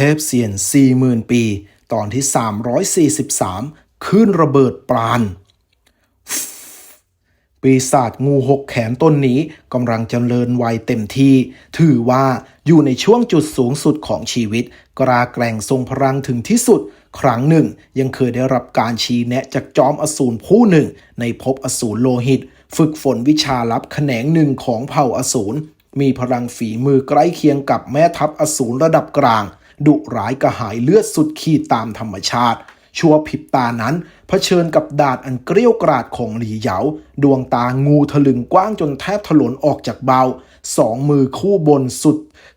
เทพเซียน 40,000 ปี ตอนที่ 343คลื่นระเบิดปราณปีศาจงูหกแขนต้นนี้กำลังเจริญวัยเต็มที่ ถือว่าอยู่ในช่วงจุดสูงสุดของชีวิต กราแกร่งทรงพลังถึงที่สุด ครั้งหนึ่ง ยังเคยได้รับการชี้แนะจากจอมอสูรผู้หนึ่ง ในภพอสูรโลหิต ฝึกฝนวิชาลับแขนงหนึ่งของเผ่าอสูรมีพลังฝีมือใกล้เคียงกับแม่ทัพอสูรระดับกลาง ดุร้ายกระหายเลือดสุดขีดตามธรรมชาติ ชั่วพริบตานั้นเผชิญกับดาดอันเกรี้ยวกราดของหลีเหยา ดวงตางูทะลึงกว้างจนแทบถลนออกจากเบาสองมือคู่บนสุด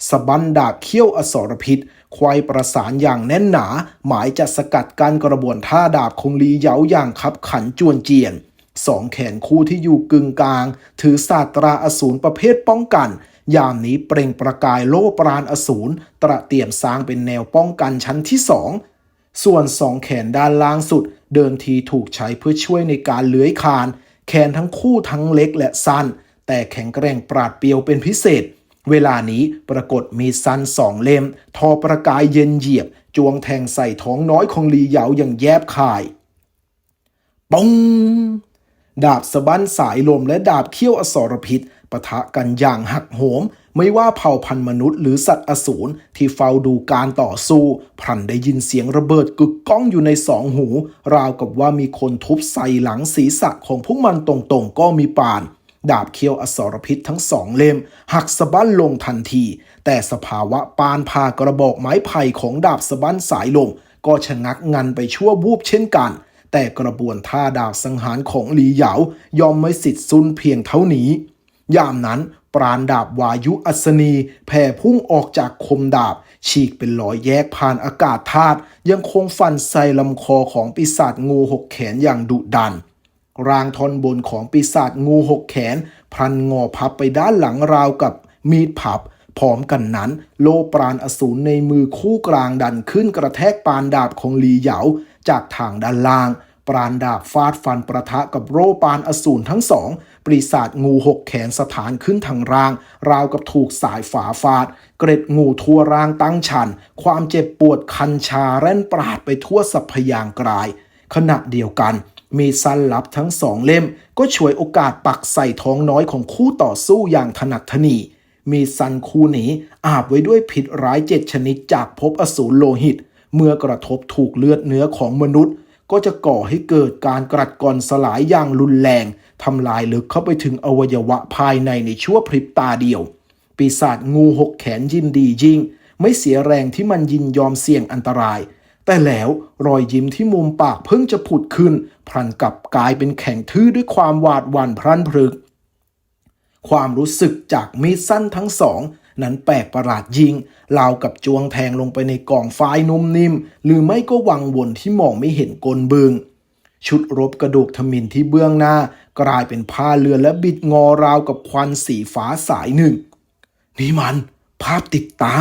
สะบันดาบเขี้ยวอสรพิษควายประสานอย่างแน่นหนา หมายจะสกัดการกระบวนท่าดาบของหลีเหยาอย่างคับขันจวนเจียนสองแขนคู่ที่อยู่กึ่งกลาง ถือศาสตราอสูรประเภทป้องกัน ยามนี้เปล่งประกายโลปราณอสูรตระเตรียมสร้างเป็นแนวป้องกันชั้นที่สองส่วนสองแขนด้านล่างสุด เดิมทีถูกใช้เพื่อช่วยในการเลื้อยคาน แขนทั้งคู่ทั้งเล็กและสั้น แต่แข็งแกร่งปราดเปรียวเป็นพิเศษ เวลานี้ปรากฏมีสั้นสองเล่ม ทอประกายเย็นเหยียบ จวงแทงใส่ท้องน้อยของลีเหยาอย่างแยบคายปองดาบสะบั้นสายลมและดาบเขี้ยวอสรพิษ ปะทะกันอย่างหักโหม ไม่ว่าเผ่าพันธุ์มนุษย์หรือสัตว์อสูรที่เฝ้าดูการต่อสู้พลันได้ยินเสียงระเบิดกึกก้องอยู่ในสองหู ราวกับว่ามีคนทุบใส่หลังศีรษะของพวกมันตรงๆก็มีปานดาบเคี้ยวอสรพิษทั้งสองเล่ม หักสะบั้นลงทันที แต่สภาวะปานพากระบอกไม้ไผ่ของดาบสะบั้นสายลม ก็ชะงักงันไปชั่ววูบเช่นกัน แต่กระบวนท่าดาบสังหารของหลีเหยา ยอมไม่สิทธิ์ซุนเพียงเท่านี้ ยามนั้นปราณดาบวายุอัศนี แผ่พุ่งออกจากคมดาบ ฉีกเป็นรอยแยกผ่านอากาศธาตุยังคงฟันใส่ลำคอของปีศาจงูหกแขนอย่างดุดันรางทอนบนของปีศาจงูหกแขน พลันงอพับไปด้านหลังราวกับมีดพับ พร้อมกันนั้น โลปราณอสูรในมือคู่กลางดันขึ้นกระแทกปานดาบของหลีเหยาจากทางด้านล่าง ปราณดาบฟาดฟันประทะกับโรปานอสูรทั้งสองปริศาจงูหกแขนสถานขึ้นทางร่าง ราวกับถูกสายฝาฟาด เกร็ดงูทั่วร่างตั้งชัน ความเจ็บปวดคันชาแร่นปราดไปทั่วสัพยางกราย ขณะเดียวกัน มีสั้นลับทั้งสองเล่ม ก็ช่วยโอกาสปักใส่ท้องน้อยของคู่ต่อสู้อย่างถนัดถนีมีสันคู่นี้อาบไว้ด้วยผิดร้ายเจ็ดชนิดจากภพอสูรโลหิต เมื่อกระทบถูกเลือดเนื้อของมนุษย์ ก็จะก่อให้เกิดการกรัดกร่อนสลายอย่างรุนแรงทำลายลึกเข้าไปถึงอวัยวะภายในในชั่วพริบตาเดียว ปีศาจงูหกแขนยินดียิ่ง ไม่เสียแรงที่มันยินยอมเสี่ยงอันตราย แต่แล้วรอยยิ้มที่มุมปากเพิ่งจะผุดขึ้น พลันกลับกลายเป็นแข็งทื่อด้วยความหวาดหวั่นพรันพรึก ความรู้สึกจากมีดสั้นทั้งสอง นั้นแปลกประหลาดยิ่งราวกับจวงแทงลงไปในกองฝ้ายนุ่มนิ่ม หรือไม่ก็วังวนที่มองไม่เห็นกลบึง ชุดรบกระดูกทมินที่เบื้องหน้า กลายเป็นผ้าเรือนและบิดงอราวกับควันสีฟ้าสายหนึ่ง นี่มัน ภาพติดตา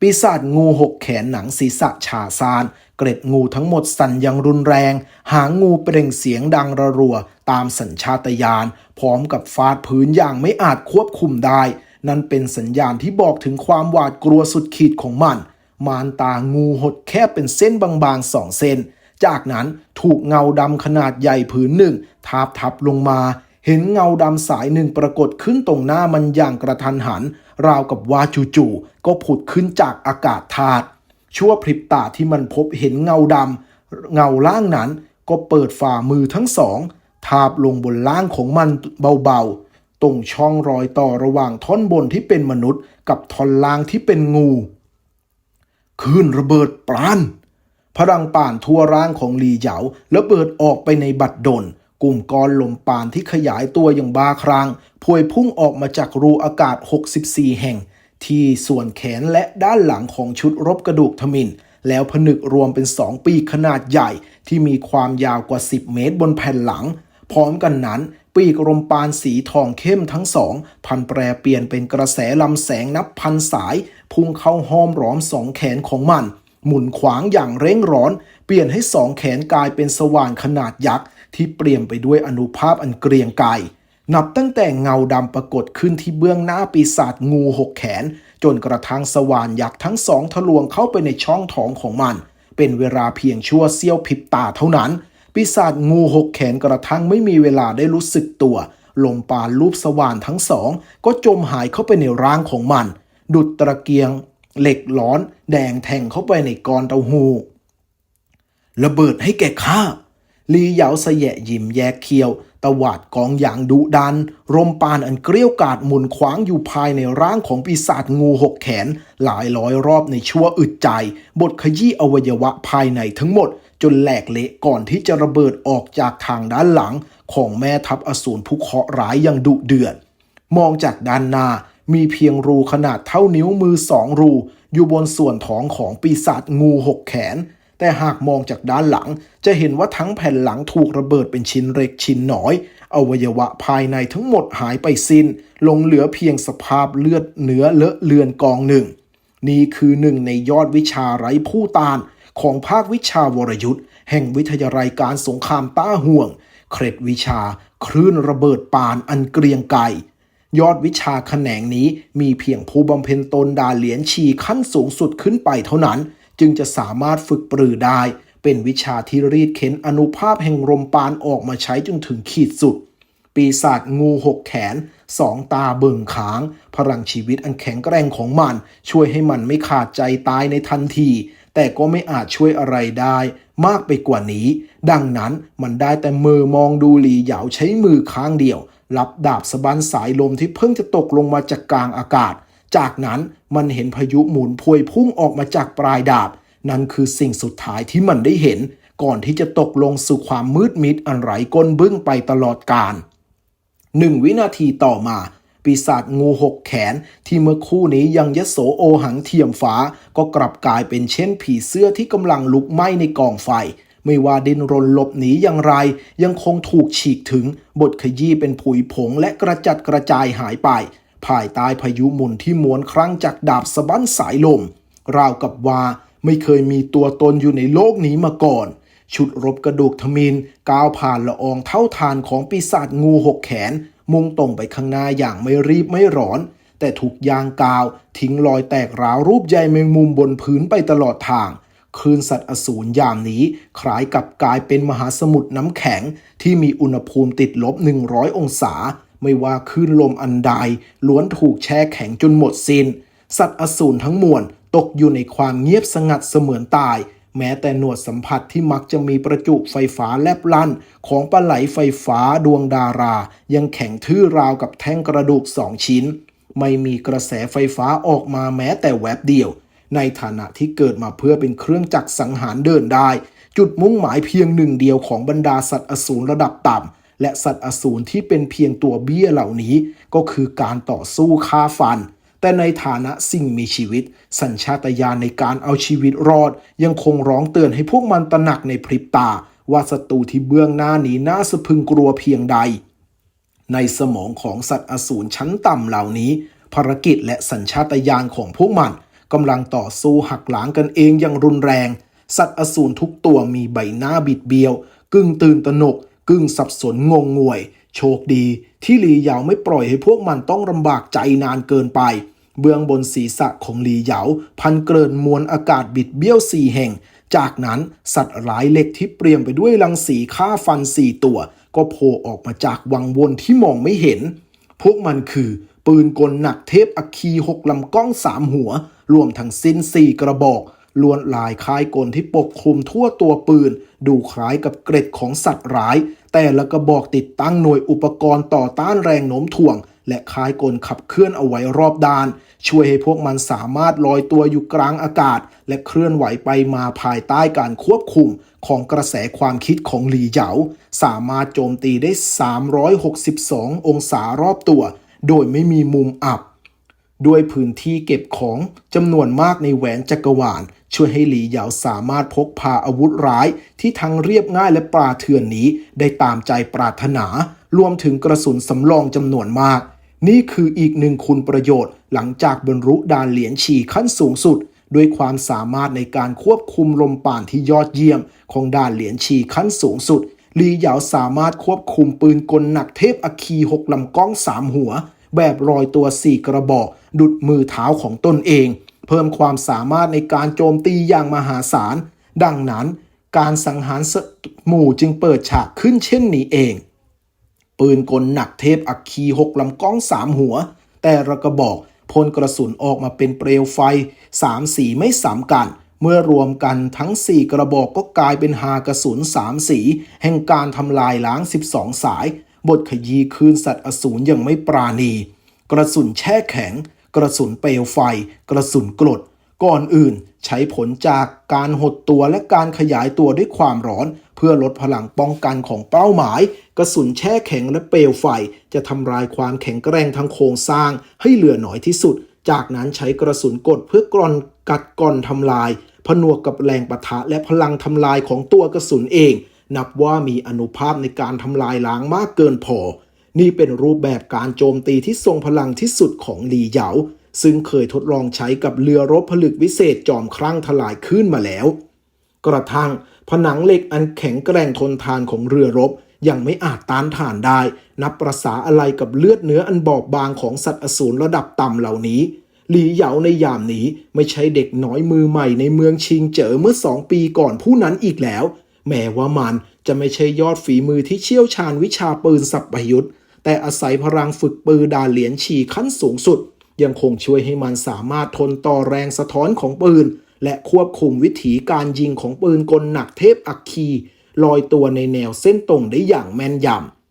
ปีศาจงูหกแขนหนังศีรษะฉาซาน เกร็ดงูทั้งหมดสั่นอยังรุนแรง หางงูเปล่งเสียงดังระรัว ตามสัญชาตญาณพร้อมกับฟาดพื้นอย่างไม่อาจควบคุมได้ นั่นเป็นสัญญาณที่บอกถึงความหวาดกลัวสุดขีดของมัน มารตางูหดแค่เป็นเส้นบางๆสองเส้นจากนั้นถูกเงาดำขนาดใหญ่ผืนหนึ่ง ทาบทับลงมา เห็นเงาดำสายหนึ่งปรากฏขึ้นตรงหน้ามันอย่างกระทันหัน ราวกับว่าจู่ๆก็ผุดขึ้นจากอากาศธาตุชั่วพริบตาที่มันพบเห็นเงาดำเงาล่างนั้นก็เปิดฝ่ามือทั้งสอง ทาบลงบนล่างของมันเบาๆ ตรงช่องรอยต่อระหว่างท่อนบนที่เป็นมนุษย์ กับท่อนล่างที่เป็นงูคลื่นระเบิดปราณพลังป่านทั่วร่างของลีเหยาระเบิดออกไปในบัดดลกลุ่มก้อนลมปานที่ขยายตัวอย่างบาครางพวยพุ่งออกมาจากรูอากาศ 64 แห่ง ที่ส่วนแขนและด้านหลังของชุดรบกระดูกทมินแล้วผนึกรวมเป็นสองปีกขนาดใหญ่ที่มีความยาวกว่า 10 เมตรบนแผ่นหลัง พร้อมกันนั้น ปีกลมปานสีทองเข้มทั้งสอง พันแปรเปลี่ยนเป็นกระแสลำแสงนับพันสาย พุ่งเข้าห้อมร้อมสองแขนของมัน หมุนขวางอย่างเร่งร้อน เปลี่ยนให้สองแขนกลายเป็นสว่านขนาดยักษ์ ที่เปลี่ยนไปด้วยอนุภาพอันเกรียงไกรนับตั้งแต่เงาดำปรากฏขึ้นที่เบื้องหน้าปีศาจงูหกแขน จนกระทั่งสว่านยักษ์ทั้งสองทะลวงเข้าไปในช่องท้องของมัน เป็นเวลาเพียงชั่วเสี้ยวพริบตาเท่านั้น ปีศาจงูหกแขนกระทั่งไม่มีเวลาได้รู้สึกตัว ลมปานรูปสว่านทั้งสอง ก็จมหายเข้าไปในร่างของมัน ดุดตะเกียง เหล็กร้อน แดงแทงเข้าไปในกรเต้าหูระเบิดให้แก่ข้าลีเหยาเสยะยิ้มแยกเคียว ตวาดกองอย่างดุดันรมปานอันเกลี้ยวกาดหมุนขวางอยู่ภายในร่างของปีศาจงูหกแขน หลายร้อยรอบในชั่วอึดใจ บทขยี้อวัยวะภายในทั้งหมด จนแหลกเละก่อนที่จะระเบิดออกจากทางด้านหลังของแม่ทัพอสูรผู้เคราะห์ร้ายอย่างดุเดือด มองจากด้านหน้ามีเพียงรูขนาดเท่านิ้วมือสองรู อยู่บนส่วนท้องของปีศาจงูหกแขน แต่หากมองจากด้านหลัง จะเห็นว่าทั้งแผ่นหลังถูกระเบิดเป็นชิ้นเล็กชิ้นน้อย อวัยวะภายในทั้งหมดหายไปสิน้น ลงเหลือเพียงสภาพเลือดเนื้อเลอะเลือนกองหนึ่ง นี่คือหนึ่งในยอดวิชาไร้ผู้ตาน ของภาควิชาวรยุทธ์แห่งวิทยาลัยการสงครามต้าห่วง เคร็ดวิชา คลื่นระเบิดปานอันเกรียงไกรยอดวิชาแขนงนี้มีเพียงผู้บำเพ็ญตนดาเหรียญชีขั้นสูงสุดขึ้นไปเท่านั้น จึงจะสามารถฝึกปรือได้ เป็นวิชาที่รีดเข็นอนุภาพแห่งลมปานออกมาใช้จนถึงขีดสุด ปีศาจงูหกแขนสองตาเบิ่งขาง พลังชีวิตอันแข็งแกร่งของมัน ช่วยให้มันไม่ขาดใจตายในทันที แต่ก็ไม่อาจช่วยอะไรได้ มากไปกว่านี้ ดังนั้นมันได้แต่มือมองดูหลีเหยาใช้มือข้างเดียวรับดาบสะบันสายลมที่เพิ่งจะตกลงมาจากกลางอากาศ จากนั้นมันเห็นพายุหมุนพวยพุ่งออกมาจากปลายดาบ นั่นคือสิ่งสุดท้ายที่มันได้เห็น ก่อนที่จะตกลงสู่ความมืดมิดอันไร้ก้นบึ้งไปตลอดกาลหนึ่งวินาทีต่อมา ปีศาจงูหกแขน ที่เมื่อคู่นี้ยังยโสโอหังเทียมฟ้า ก็กลับกลายเป็นเช่นผีเสื้อที่กำลังลุกไหม้ในกองไฟ ไม่ว่าดินรนหลบหนีอย่างไร ยังคงถูกฉีกถึงบทขยี้เป็นผุยผงและกระจัดกระจายหายไป ภายใต้พายุหมุนที่ม้วนครั้งจากดาบสะบั้นสายลม ราวกับว่าไม่เคยมีตัวตนอยู่ในโลกนี้มาก่อนชุดรบกระดูกทมินก้าวผ่านละอองเท่าทานของปีศาจงูหกแขน มุ่งตรงไปข้างหน้าอย่างไม่รีบไม่ร้อน แต่ถูกยางกาว ทิ้งรอยแตกร้าวรูปใยแมงมุมบนพื้นไปตลอดทางคลื่นสัตว์อสูรยามนี้ คล้ายกับกลายเป็นมหาสมุทรน้ำแข็ง ที่มีอุณหภูมิติดลบ 100 องศา ไม่ว่าคลื่นลมอันใด ล้วนถูกแช่แข็งจนหมดสิน้น สัตว์อสูรทั้งมวลตกอยู่ในความเงียบสงัดเสมือนตาย แม้แต่หนวดสัมผัสที่มักจะมีประจุไฟฟ้าแลบลั่น ของปลาไหลไฟฟ้าดวงดารา ยังแข็งทื่อราวกับแท่งกระดูกสองชิ้น ไม่มีกระแสไฟฟ้าออกมาแม้แต่แวบเดียว ในฐานะที่เกิดมาเพื่อเป็นเครื่องจักรสังหารเดินได้ จุดมุ่งหมายเพียงหนึ่งเดียวของบรรดาสัตว์อสูรระดับต่ำและสัตว์อสูรที่เป็นเพียงตัวเบี้ยเหล่านี้ ก็คือการต่อสู้ฆ่าฟัน แต่ในฐานะสิ่งมีชีวิต สัญชาตญาณในการเอาชีวิตรอด ยังคงร้องเตือนให้พวกมันตระหนักในพริบตา ว่าศัตรูที่เบื้องหน้านี้น่าสะพึงกลัวเพียงใด ในสมองของสัตว์อสูรชั้นต่ำเหล่านี้ ภารกิจและสัญชาตญาณของพวกมันกำลังต่อสู้หักหล้างกันเองอย่างรุนแรง สัตว์อสูรทุกตัวมีใบหน้าบิดเบี้ยว กึ่งตื่นตระหนก กึ่งสับสนงงงวย โชคดี ที่หลีเหยาไม่ปล่อยให้พวกมันต้องลำบากใจนานเกินไป เบื้องบนศีรษะของหลีเหยา พันเกรินมวลอากาศบิดเบี้ยวสี่แห่ง จากนั้นสัตว์ร้ายเหล็กที่เปลี่ยมไปด้วยรังสีฆ่าฟันสี่ตัว ก็โผล่ออกมาจากวังวนที่มองไม่เห็น พวกมันคือ ปืนกลหนักเทพอัคคีหกลำกล้องสามหัว รวมทั้งสิ้นสี่กระบอกล้วนลายคล้ายกลที่ปกคลุมทั่วตัวปืน ดูคล้ายกับเกร็ดของสัตว์ร้าย แต่ละกระบอกติดตั้งหน่วยอุปกรณ์ต่อต้านแรงโน้มถ่วง และคล้ายกลขับเคลื่อนเอาไว้รอบด้าน ช่วยให้พวกมันสามารถลอยตัวอยู่กลางอากาศ และเคลื่อนไหวไปมาภายใต้การควบคุมของกระแสความคิดของหลีเหยาสามารถโจมตีได้ 362 องศารอบตัว โดยไม่มีมุมอับ ด้วยพื้นที่เก็บของจำนวนมากในแหวนจักรวาลช่วยให้หลีเหยาสามารถพกพาอาวุธร้ายที่ทั้งเรียบง่ายและปราเถื่อนนี้ได้ตามใจปรารถนา รวมถึงกระสุนสำรองจำนวนมาก นี่คืออีกหนึ่งคุณประโยชน์ หลังจากบรรลุดานเหรียญฉี่ขั้นสูงสุด ด้วยความสามารถในการควบคุมลมป่านที่ยอดเยี่ยม ของดานเหรียญฉี่ขั้นสูงสุดลีเหยาสามารถควบคุมปืนกลหนักเทพอคคีหกลำกล้องสามหัว แบบรอยตัวสี่กระบอก ดุดมือเท้าของตนเอง เพิ่มความสามารถในการโจมตีอย่างมหาศาล ดังนั้น การสังหารหมู่จึงเปิดฉากขึ้นเช่นนี้เอง ปืนกลหนักเทพอัคคีหกลำกล้องสามหัว แต่ระกระบอกพ่นกระสุนออกมาเป็นเปลวไฟสามสีไม่สามกัน เมื่อรวมกันทั้ง 4 กระบอกก็กลายเป็นหากระสุนสามสี แห่งการทำลายล้าง 12 สาย บทขยี้คืนสัตว์อสูรยังไม่ปราณี กระสุนแช่แข็ง กระสุนเปลวไฟ กระสุนกรด ก่อนอื่น ใช้ผลจากการหดตัวและการขยายตัวด้วยความร้อน เพื่อลดพลังป้องกันของเป้าหมาย กระสุนแช่แข็งและเปลวไฟ จะทำลายความแข็งแกร่งทางโครงสร้าง ให้เหลือน้อยที่สุด จากนั้นใช้กระสุนกดเพื่อกรอนกัดก่อนทำลาย ผนวกกับแรงปะทะและพลังทำลายของตัวกระสุนเอง นับว่ามีอนุภาพในการทำลายล้างมากเกินพอ นี่เป็นรูปแบบการโจมตีที่ทรงพลังที่สุดของหลีเหยา ซึ่งเคยทดลองใช้กับเรือรบผลึกวิเศษจอมครั่งทลายขึ้นมาแล้ว กระทั่งผนังเหล็กอันแข็งแกร่งทนทานของเรือรบยังไม่อาจต้านทานได้ นับประษาอะไรกับเลือดเนื้ออันบอบบางของสัตว์อสูรระดับต่ำเหล่านี้ หลีเหยาในยามนี้ไม่ใช่เด็กน้อยมือใหม่ในเมืองชิงเจ๋อเมื่อสองปีก่อนผู้นั้นอีกแล้ว แม้ว่ามันจะไม่ใช่ยอดฝีมือที่เชี่ยวชาญวิชาปืนสับประยุทธ์แต่อาศัยพลังฝึกปืนดาเหรียญฉีขั้นสูงสุด ยังคงช่วยให้มันสามารถทนต่อแรงสะท้อนของปืน และควบคุมวิถีการยิงของปืนกลหนักเทพอัคคีลอยตัวในแนวเส้นตรงได้อย่างแม่นย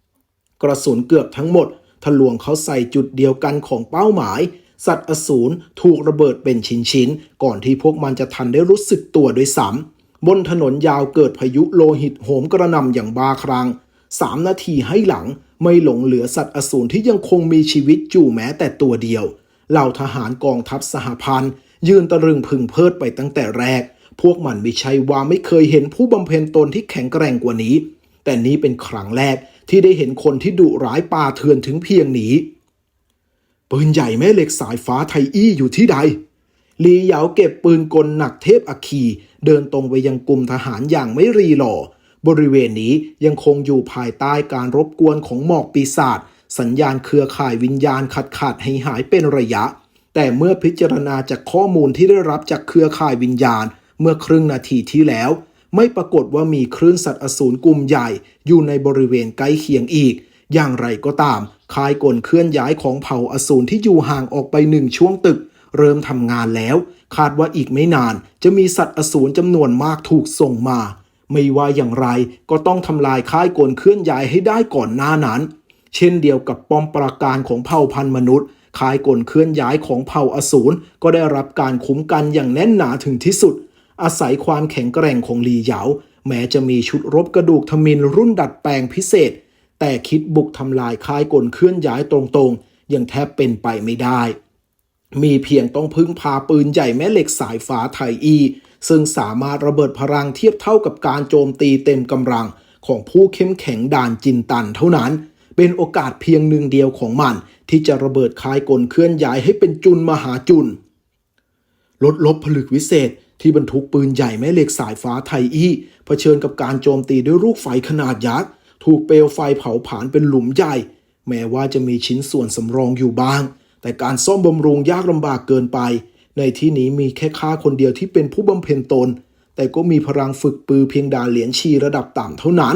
ำกระสุนเกือบทั้งหมดทะลวงเขาใส่จุดเดียวกันของเป้าหมาย สัตว์อสูรถูกระเบิดเป็นชิ้นๆ ก่อนที่พวกมันจะทันได้รู้สึกตัวด้วยซ้ำบนถนนยาวเกิดพายุโลหิตโหมกระหน่ำอย่างบ้าคลั่งสามนาทีให้หลังไม่หลงเหลือสัตว์อสูรที่ยังคงมีชีวิตอยู่แม้แต่ตัวเดียว เหล่าทหารกองทัพสหพันธ์ยืนตะลึงพึงเพิดไปตั้งแต่แรก พวกมันไม่ใช่ว่าไม่เคยเห็นผู้บำเพ็ญตนที่แข็งแกร่งกว่านี้ แต่นี้เป็นครั้งแรกที่ได้เห็นคนที่ดุร้ายป่าเถื่อนถึงเพียงนี้ ปืนใหญ่แม่เหล็กสายฟ้าไทอี้อยู่ที่ใดลีเหยาเก็บปืนกลหนักเทพอัคคี เดินตรงไปยังกลุ่มทหารอย่างไม่รีหลอบริเวณนี้ยังคงอยู่ภายใต้การรบกวนของหมอกปีศาจ สัญญาณเครือข่ายวิญญาณขาดขาดให้หายเป็นระยะ แต่เมื่อพิจารณาจากข้อมูลที่ได้รับจากเครือข่ายวิญญาณ เมื่อครึ่งนาทีที่แล้ว ไม่ปรากฏว่ามีคลื่นสัตว์อสูรกลุ่มใหญ่ อยู่ในบริเวณใกล้เคียงอีก อย่างไรก็ตามคายกลเคลื่อนย้ายของเผ่าอสูรที่อยู่ห่างออกไปหนึ่งช่วงตึก เริ่มทำงานแล้ว คาดว่าอีกไม่นาน จะมีสัตว์อสูรจำนวนมากถูกส่งมา ไม่ว่าอย่างไรก็ต้องทำลายค่ายกลเคลื่อนย้ายให้ได้ก่อนหน้านั้น เช่นเดียวกับป้อมปราการของเผ่าพันธุ์มนุษย์คายกลเคลื่อนย้ายของเผ่าอสูรก็ได้รับการคุ้มกันอย่างแน่นหนาถึงที่สุด อาศัยความแข็งแกร่งของลีเหยาแม้จะมีชุดรบกระดูกทมินรุ่นดัดแปลงพิเศษ แต่คิดบุกทำลายคายกลเคลื่อนย้ายตรงๆ ยังแทบเป็นไปไม่ได้ มีเพียงต้องพึ่งพาปืนใหญ่แม่เหล็กสายฟ้าไทยอี ซึ่งสามารถระเบิดพลังเทียบเท่ากับการโจมตีเต็มกำลังของผู้เข้มแข็งด่านจินตันเท่านั้น เป็นโอกาสเพียงหนึ่งเดียวของมัน ที่จะระเบิดคายกลเคลื่อนย้ายให้เป็นจุนมหาจุนรถลบผลึกวิเศษที่บรรทุกปืนใหญ่แม่เหล็กสายฟ้าไทยอี้เผชิญกับการโจมตีด้วยลูกไฟขนาดยักษ์ถูกเปลวไฟเผาผลาญเป็นหลุมใหญ่ แม้ว่าจะมีชิ้นส่วนสำรองอยู่บ้าง แต่การซ่อมบำรุงยากลำบากเกินไป ในที่นี้มีแค่ข้าคนเดียวที่เป็นผู้บำเพ็ญตน แต่ก็มีพลังฝึกปือเพียงดาเหรียญชีระดับต่ำเท่านั้น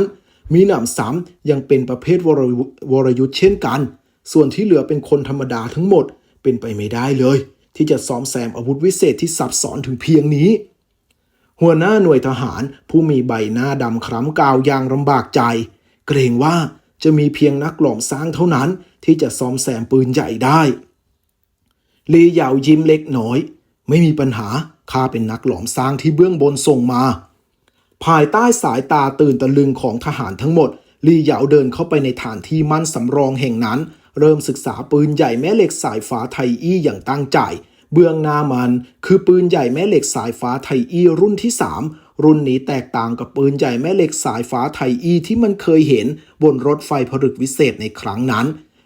มีหนำซ้ำยังเป็นประเภทวรยุวรยุทธ์เช่นกัน ส่วนที่เหลือเป็นคนธรรมดาทั้งหมดเป็นไปไม่ได้เลย ที่จะซ้อมแซมอาวุธวิเศษที่ซับซ้อนถึงเพียงนี้ หัวหน้าหน่วยทหารผู้มีใบหน้าดำคล้ำกาวอย่างลำบากใจ เกรงว่าจะมีเพียงนักหลอมสร้างเท่านั้น ที่จะซ้อมแซมปืนใหญ่ได้ลีเหยายิ้มเล็กน้อย ไม่มีปัญหาข้าเป็นนักหลอมสร้างที่เบื้องบนส่งมา ภายใต้สายตาตื่นตะลึงของทหารทั้งหมด ลีเหยาเดินเข้าไปในฐานที่มั่นสำรองแห่งนั้น เริ่มศึกษาปืนใหญ่แม่เหล็กสายฟ้าไทยอี้อย่างตั้งใจ เบื้องหน้ามันคือปืนใหญ่แม่เหล็กสายฟ้าไทยอี้รุ่นที่ 3 รุ่นนี้แตกต่างกับปืนใหญ่แม่เหล็กสายฟ้าไทยอี้ที่มันเคยเห็นบนรถไฟผลึกวิเศษในครั้งนั้น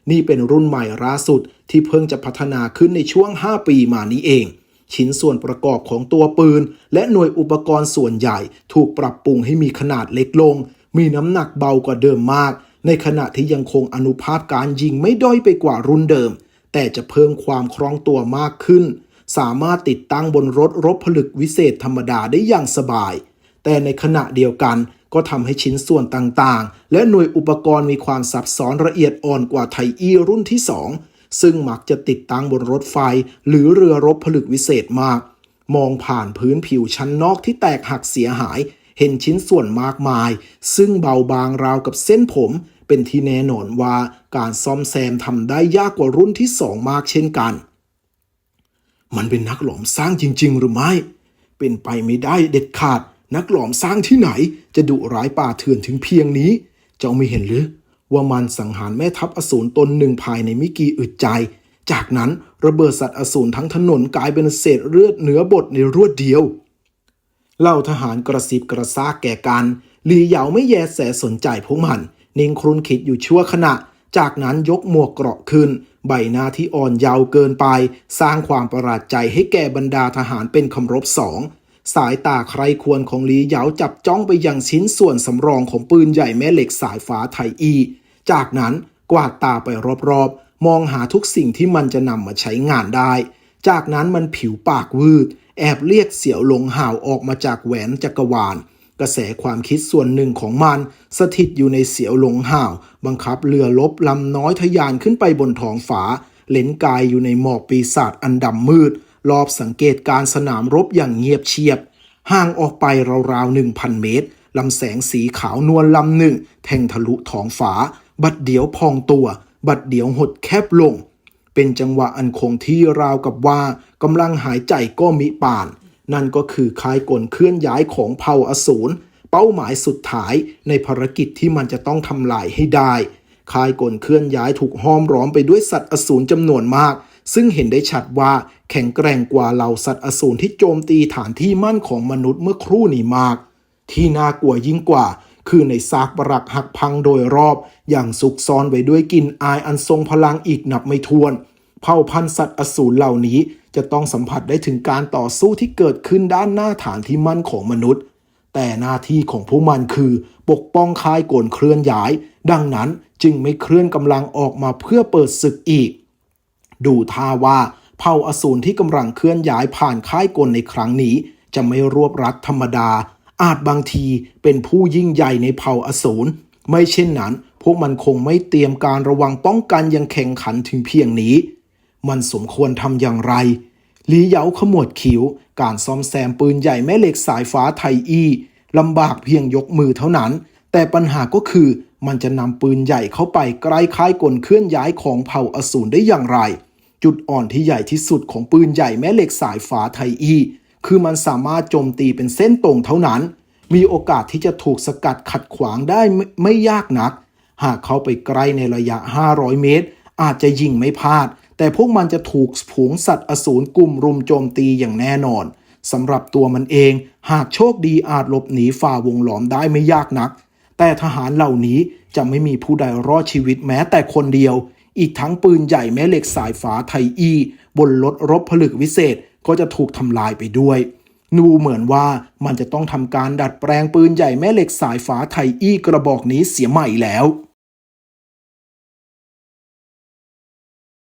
นี่เป็นรุ่นใหม่ล่าสุดที่เพิ่งจะพัฒนาขึ้นในช่วง 5 ปีมานี้เอง ชิ้นส่วนประกอบของตัวปืน และหน่วยอุปกรณ์ส่วนใหญ่ ถูกปรับปรุงให้มีขนาดเล็กลง มีน้ำหนักเบากว่าเดิมมาก ในขณะที่ยังคงอนุภาพการยิงไม่ด้อยไปกว่ารุ่นเดิม แต่จะเพิ่มความคล่องตัวมากขึ้น สามารถติดตั้งบนรถรบผลึกวิเศษธรรมดาได้อย่างสบาย แต่ในขณะเดียวกันก็ทำให้ชิ้นส่วนต่างๆ และหน่วยอุปกรณ์มีความซับซ้อนละเอียดอ่อนกว่าไทอีรุ่นที่ 2 ซึ่งมักจะติดตั้งบนรถไฟ หรือเรือรบผลึกวิเศษมาก มองผ่านพื้นผิวชั้นนอกที่แตกหักเสียหาย เห็นชิ้นส่วนมากมาย ซึ่งเบาบางราวกับเส้นผม เป็นที่แน่นอนว่าการซ่อมแซมทำได้ยากกว่ารุ่นที่สองมากเช่นกัน มันเป็นนักหลอมสร้างจริง ๆ หรือไม่ เป็นไปไม่ได้เด็ดขาด นักหลอมสร้างที่ไหน จะดุร้ายป่าเถื่อนถึงเพียงนี้ เจ้าไม่เห็นหรือ ว่ามันสังหารแม่ทัพอสูรตนหนึ่งภายในม่กี่อึดใจ จากนั้นระเบิดสัตว์อสูรทั้งถนนกลายเป็นเศษเลือดเนื้อบดในรวดเดียวเหล่าทหารกระซิบกระซากแก่กันหลีเหยาไม่แยแสสนใจพวกมัน นิ่งครุนคิดอยู่ชั่วขณะ จากนั้นยกหมวกเกราะขึ้น ใบหน้าที่อ่อนเยาว์เกินไป สร้างความประหลาดใจให้แก่บรรดาทหารเป็นคำรบสอง สายตาใครควรของหลีเหยาจับจ้องไปยังชิ้นส่วนสำรองของปืนใหญ่แม่เหล็กสายฟ้าไทยอี จากนั้นกวาดตาไปรอบๆ มองหาทุกสิ่งที่มันจะนำมาใช้งานได้ จากนั้นมันผิวปากวืด แอบเรียกเสียวหลงห่าวออกมาจากแหวนจักรวาล กระแสความคิดส่วนหนึ่งของมัน สถิตอยู่ในเสียวหลงห่าว บังคับเรือลบลำน้อยทะยานขึ้นไปบนท้องฟ้าเลนกายอยู่ในหมอกปีศาจอันดำมืด รอบสังเกตการสนามรบอย่างเงียบเชียบ ห่างออกไปราวๆหนึ่งพันเมตรลำแสงสีขาวนวลลำหนึ่งแทงทะลุท้องฟ้า บัดเดียวพองตัว บัดเดียวหดแคบลง เป็นจังหวะอันคงที่ราวกับว่ากำลังหายใจก็มิป่าน นั่นก็คือคายกลเคลื่อนย้ายของเผ่าอสูรเป้าหมายสุดท้ายในภารกิจที่มันจะต้องทำลายให้ได้คายกลเคลื่อนย้ายถูกห้อมล้อมไปด้วยสัตว์อสูรจำนวนมาก ซึ่งเห็นได้ชัดว่าแข็งแกร่งกว่าเหล่าสัตว์อสูรที่โจมตีฐานที่มั่นของมนุษย์เมื่อครู่นี้มาก ที่น่ากลัวยิ่งกว่า คือในซากปรักหักพังโดยรอบ อย่างสุกซ่อนไว้ด้วยกลิ่นอายอันทรงพลังอีกนับไม่ถ้วน เผ่าพันธุ์สัตว์อสูรเหล่านี้ จะต้องสัมผัสได้ถึงการต่อสู้ที่เกิดขึ้นด้านหน้าฐานที่มั่นของมนุษย์ แต่หน้าที่ของพวกมันคือ ปกป้องค่ายโกนเคลื่อนย้าย ดังนั้นจึงไม่เคลื่อนกำลังออกมาเพื่อเปิดศึกอีก ดูท่าว่าเผ่าอสูรที่กำลังเคลื่อนย้ายผ่านค่ายกลในครั้งนี้ จะไม่รวบรัดธรรมดา อาจบางทีเป็นผู้ยิ่งใหญ่ในเผ่าอสูรไม่เช่นนั้น พวกมันคงไม่เตรียมการระวังป้องกันยังแข่งขันถึงเพียงนี้ มันสมควรทำอย่างไรลีเหยาขมวดคิ้ว การซ่อมแซมปืนใหญ่แม่เหล็กสายฟ้าไทยอีลำบากเพียงยกมือเท่านั้น แต่ปัญหาก็คือมันจะนำปืนใหญ่เข้าไปใกล้ค่ายกลเคลื่อนย้ายของเผ่าอสูรได้อย่างไร จุดอ่อนที่ใหญ่ที่สุดของปืนใหญ่แม่เหล็กสายฟ้าไทยอี คือมันสามารถโจมตีเป็นเส้นตรงเท่านั้น มีโอกาสที่จะถูกสกัดขัดขวางได้ไม่ไม่ยากนัก หากเข้าไปใกล้ในระยะ 500 เมตร อาจจะยิงไม่พลาด แต่พวกมันจะถูกผูงสัตว์อสูรกลุ่มรุมโจมตีอย่างแน่นอนสำหรับตัวมันเอง หากโชคดีอาจหลบหนีฝ่าวงล้อมได้ไม่ยากนัก แต่ทหารเหล่านี้จะไม่มีผู้ใดรอดชีวิตแม้แต่คนเดียว อีกทั้งปืนใหญ่แม่เหล็กสายฟ้าไทยอี บนรถรบผลึกวิเศษ ก็จะถูกทำลายไปด้วยนูเหมือนว่ามันจะต้องทำการดัดแปลงปืนใหญ่แม่เหล็กสายฟ้าไทยอีกระบอกนี้เสียใหม่แล้ว